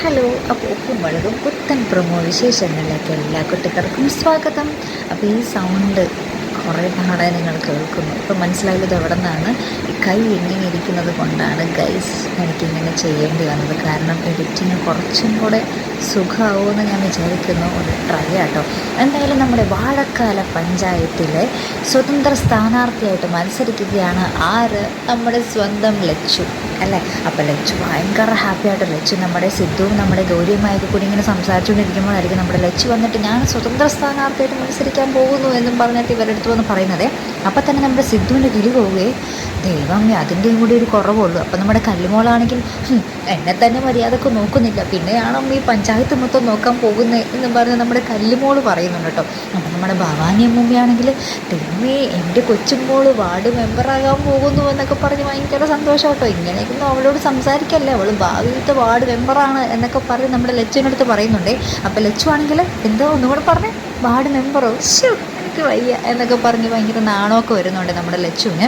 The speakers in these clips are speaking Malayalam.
ഹലോ അപ്പോൾ ഉപ്പും മുളകും പുത്തൻ പ്രമോ വിശേഷങ്ങളിലേക്ക് എല്ലാ കുട്ടികൾക്കും സ്വാഗതം. അപ്പോൾ ഈ സൗണ്ട് കുറേ നാളെ നിങ്ങൾ കേൾക്കുന്നു. ഇപ്പോൾ മനസ്സിലായത് എവിടെ നിന്നാണ് കൈ ഇങ്ങനെ ഇരിക്കുന്നത് കൊണ്ടാണ് ഗൈസ് എനിക്കിങ്ങനെ ചെയ്യേണ്ടി വന്നത്. കാരണം എഡിറ്റിങ് കുറച്ചും കൂടെ സുഖമാവുമെന്ന് ഞാൻ വിചാരിക്കുന്നു ഒരു ട്രൈ ആട്ടോ. എന്തായാലും നമ്മുടെ വാഴക്കാല പഞ്ചായത്തിലെ സ്വതന്ത്ര സ്ഥാനാർത്ഥിയായിട്ട് മത്സരിക്കുകയാണ് ആറ് നമ്മുടെ സ്വന്തം ലച്ചു അല്ലേ? അപ്പോൾ ലച്ചു ഭയങ്കര ഹാപ്പി ആയിട്ട് ലച്ചു നമ്മുടെ സിദ്ധുവും നമ്മുടെ ഗൗരിയുമായൊക്കെ കൂടി ഇങ്ങനെ സംസാരിച്ചുകൊണ്ടിരിക്കുമ്പോഴായിരിക്കും നമ്മുടെ ലച്ചു വന്നിട്ട് ഞാൻ സ്വതന്ത്ര സ്ഥാനാർത്ഥിയായിട്ട് മത്സരിക്കാൻ പോകുന്നു എന്നും പറഞ്ഞിട്ട് ഇവരുടെ വന്ന് പറയുന്നത്. അപ്പം തന്നെ നമ്മുടെ സിദ്ധുവിന്റെ കിളി പോവുകയെ. ദൈവമേ അതിന്റെയും കൂടി ഒരു കുറവുള്ളൂ. അപ്പം നമ്മുടെ കല്ലുമോളാണെങ്കിൽ "ഹും, എന്നെ തന്നെ മര്യാദയ്ക്ക് നോക്കുന്നില്ല. പിന്നെയാണോ ഈ പഞ്ചായത്ത് മൊത്തം നോക്കാൻ പോകുന്നത് എന്ന് പറഞ്ഞ് നമ്മുടെ കല്ലുമോൾ പറയുന്നുണ്ട് കേട്ടോ. അപ്പം നമ്മുടെ ഭവാനി അമ്മൂമ്മയാണെങ്കിൽ ദൈവമേ എന്റെ കൊച്ചുമോൾ വാർഡ് മെമ്പറാകാൻ പോകുന്നു എന്നൊക്കെ പറഞ്ഞ് ഭയങ്കര സന്തോഷം കേട്ടോ. ഇങ്ങനെയൊന്നും അവളോട് സംസാരിക്കല്ലേ. അവൾ ഭാവിയിലത്തെ വാർഡ് മെമ്പറാണ് എന്നൊക്കെ പറഞ്ഞ് നമ്മുടെ ലച്ചുവിനടുത്ത് പറയുന്നുണ്ടേ. അപ്പം ലച്ചു ആണെങ്കിൽ എന്തോ ഒന്നുകൂടെ പറഞ്ഞേ. വാർഡ് മെമ്പറോ ശ്ശോ. എനിക്ക് വയ്യ എന്നൊക്കെ പറഞ്ഞ് ഭയങ്കര നാണമൊക്കെ വരുന്നുണ്ട് നമ്മുടെ ലച്ചുവിന്.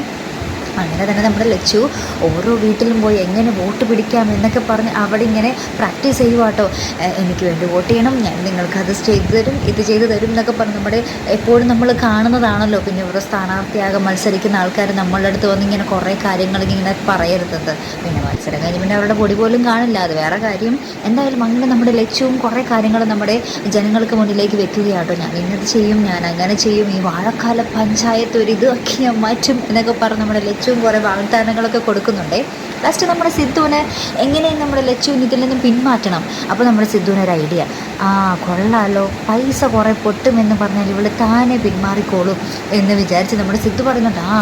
അങ്ങനെ തന്നെ നമ്മുടെ ലച്ചു ഓരോ വീട്ടിലും പോയി എങ്ങനെ വോട്ട് പിടിക്കാം എന്നൊക്കെ പറഞ്ഞ് അവിടെ ഇങ്ങനെ പ്രാക്ടീസ് ചെയ്യുവാട്ടോ. "എ, എനിക്ക് വേണ്ടി വോട്ട് ചെയ്യണം ഞാൻ നിങ്ങൾക്ക് അത് ചെയ്തു തരും ഇത് ചെയ്തു തരും എന്നൊക്കെ പറഞ്ഞ് നമ്മുടെ എപ്പോഴും നമ്മൾ കാണുന്നതാണല്ലോ. പിന്നെ ഇവിടെ സ്ഥാനാർത്ഥിയാകാൻ മത്സരിക്കുന്ന ആൾക്കാർ നമ്മളുടെ അടുത്ത് വന്ന് ഇങ്ങനെ കുറേ കാര്യങ്ങൾ ഇങ്ങനെ പറയരുതത്. പിന്നെ മത്സരം കഴിഞ്ഞ് പിന്നെ അവരുടെ പൊടി പോലും കാണില്ല. അത് വേറെ കാര്യം. എന്തായാലും അങ്ങനെ നമ്മുടെ ലക്ഷ്യവും കുറേ കാര്യങ്ങൾ നമ്മുടെ ജനങ്ങൾക്ക് മുന്നിലേക്ക് വെക്കുകയാട്ടോ. ഞാൻ ഇന്നത് ചെയ്യും ഞാൻ അങ്ങനെ ചെയ്യും. ഈ വാഴക്കാല പഞ്ചായത്ത് ഒരു ഇതൊക്കെ ഞാൻ മാറ്റും എന്നൊക്കെ പറഞ്ഞ് നമ്മുടെ ലക്ഷ്യവും കുറേ വാഗ്ദാനങ്ങളൊക്കെ കൊടുക്കുന്നുണ്ടേ. ലാസ്റ്റ് നമ്മുടെ സിദ്ധുവിനെ എങ്ങനെയും നമ്മുടെ ലക്ഷ്യവും ഇതിൽ നിന്നും പിന്മാറ്റണം? അപ്പോൾ നമ്മുടെ സിദ്ധുവിന് ഒരു ഐഡിയ ആ കൊള്ളാലോ പൈസ കുറേ പൊട്ടുമെന്ന് പറഞ്ഞാൽ ഇവൾ താനെ പിന്മാറിക്കോളും എന്ന് വിചാരിച്ച് നമ്മുടെ സിദ്ധു പറയുന്നുണ്ട്. ആ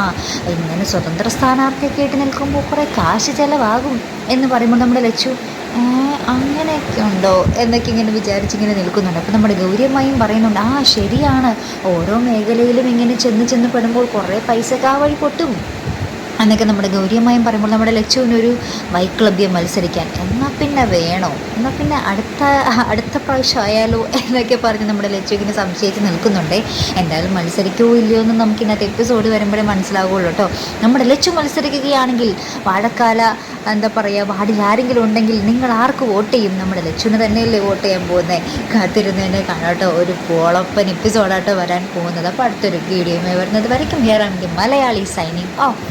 ഇങ്ങനെ സ്വതന്ത്ര സ്ഥാനാർത്ഥിയൊക്കെ ആയിട്ട് നിൽക്കുമ്പോൾ കുറേ കാശ് ചിലവാകും എന്ന് പറയുമ്പോൾ നമ്മുടെ ലച്ചു "ഏ, അങ്ങനെയൊക്കെ ഉണ്ടോ? എന്നൊക്കെ ഇങ്ങനെ വിചാരിച്ചിങ്ങനെ നിൽക്കുന്നുണ്ട്. അപ്പോൾ നമ്മുടെ ഗൗരിയമ്മയും പറയുന്നുണ്ട് ആ ശരിയാണ്. ഓരോ മേഖലയിലും ഇങ്ങനെ ചെന്ന് ചെന്ന് പെടുമ്പോൾ കുറേ പൈസ ആ വഴി പൊട്ടും. എന്നൊക്കെ നമ്മുടെ ഗൗരിയമ്മയും പറയുമ്പോൾ നമ്മുടെ ലക്ഷ്യവിനൊരു വൈക്ലബ്യം മത്സരിക്കാൻ. എന്നാൽ പിന്നെ വേണോ? എന്നാൽ പിന്നെ അടുത്ത അടുത്ത പ്രാവശ്യം ആയാലോ എന്നൊക്കെ പറഞ്ഞ് നമ്മുടെ ലച്ചു ഇങ്ങനെ സംശയിച്ച് നിൽക്കുന്നുണ്ടേ. എന്തായാലും മത്സരിക്കുമോ ഇല്ലയോ എന്ന് നമുക്ക് ഇന്നത്തെ എപ്പിസോഡ് വരുമ്പോഴേ മനസ്സിലാവുള്ളൂ കേട്ടോ. നമ്മുടെ ലച്ചു മത്സരിക്കുകയാണെങ്കിൽ വാഴക്കാല എന്താ പറയുക വാർഡിൽ ആരെങ്കിലും ഉണ്ടെങ്കിൽ നിങ്ങൾ ആർക്ക് വോട്ട് ചെയ്യും? നമ്മുടെ ലച്ചുവിന് തന്നെയല്ലേ വോട്ട് ചെയ്യാൻ പോകുന്നത് കാത്തിരുന്നതിനെ കാണാട്ടോ ഒരു പോളപ്പൻ എപ്പിസോഡാട്ടോ വരാൻ പോകുന്നത്. അപ്പോൾ അടുത്തൊരു വീഡിയോയുമായി വരുന്നത് വരയ്ക്കും. ഹിയർ ആണെങ്കിൽ മലയാളി സൈനിങ് ഓഫ്